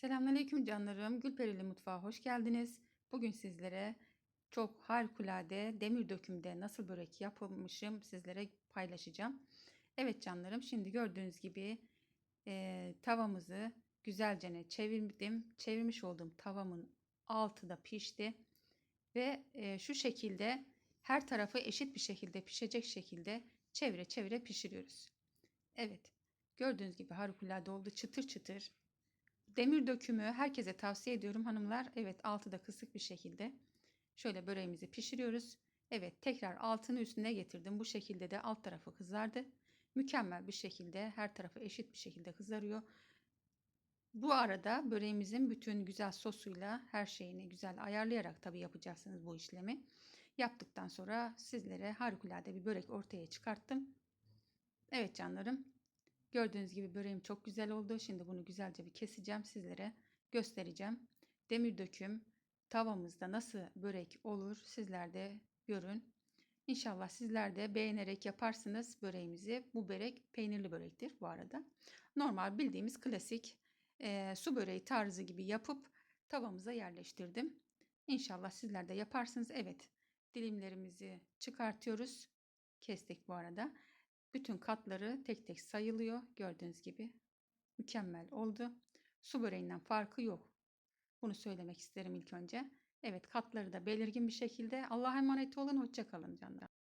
Selamünaleyküm canlarım. Gülperili Mutfağa hoş geldiniz. Bugün sizlere çok harikulade demir dökümde nasıl börek yapılmışım sizlere paylaşacağım. Evet canlarım şimdi gördüğünüz gibi e, tavamızı güzelce çevirdim. Çevirmiş olduğum tavamın altı da pişti. Ve e, şu şekilde her tarafı eşit bir şekilde pişecek şekilde çevire çevire pişiriyoruz. Evet gördüğünüz gibi harikulade oldu çıtır çıtır. Demir dökümü herkese tavsiye ediyorum hanımlar. Evet altı da kısık bir şekilde. Şöyle böreğimizi pişiriyoruz. Evet tekrar altını üstüne getirdim. Bu şekilde de alt tarafı kızardı. Mükemmel bir şekilde her tarafı eşit bir şekilde kızarıyor. Bu arada böreğimizin bütün güzel sosuyla her şeyini güzel ayarlayarak tabii yapacaksınız bu işlemi. Yaptıktan sonra sizlere harikulade bir börek ortaya çıkarttım. Evet canlarım Gördüğünüz gibi böreğim çok güzel oldu. Şimdi bunu güzelce bir keseceğim sizlere göstereceğim. Demir döküm tavamızda nasıl börek olur sizler de görün. İnşallah sizler de beğenerek yaparsınız böreğimizi. Bu börek peynirli börektir bu arada. Normal bildiğimiz klasik e, su böreği tarzı gibi yapıp tavamıza yerleştirdim. İnşallah sizler de yaparsınız. Evet dilimlerimizi çıkartıyoruz. Kestik bu arada. Bütün katları tek tek sayılıyor. Gördüğünüz gibi mükemmel oldu. Su böreğinden farkı yok. Bunu söylemek isterim ilk önce. Evet katları da belirgin bir şekilde. Allah'a emanet olun. Hoşçakalın canlar.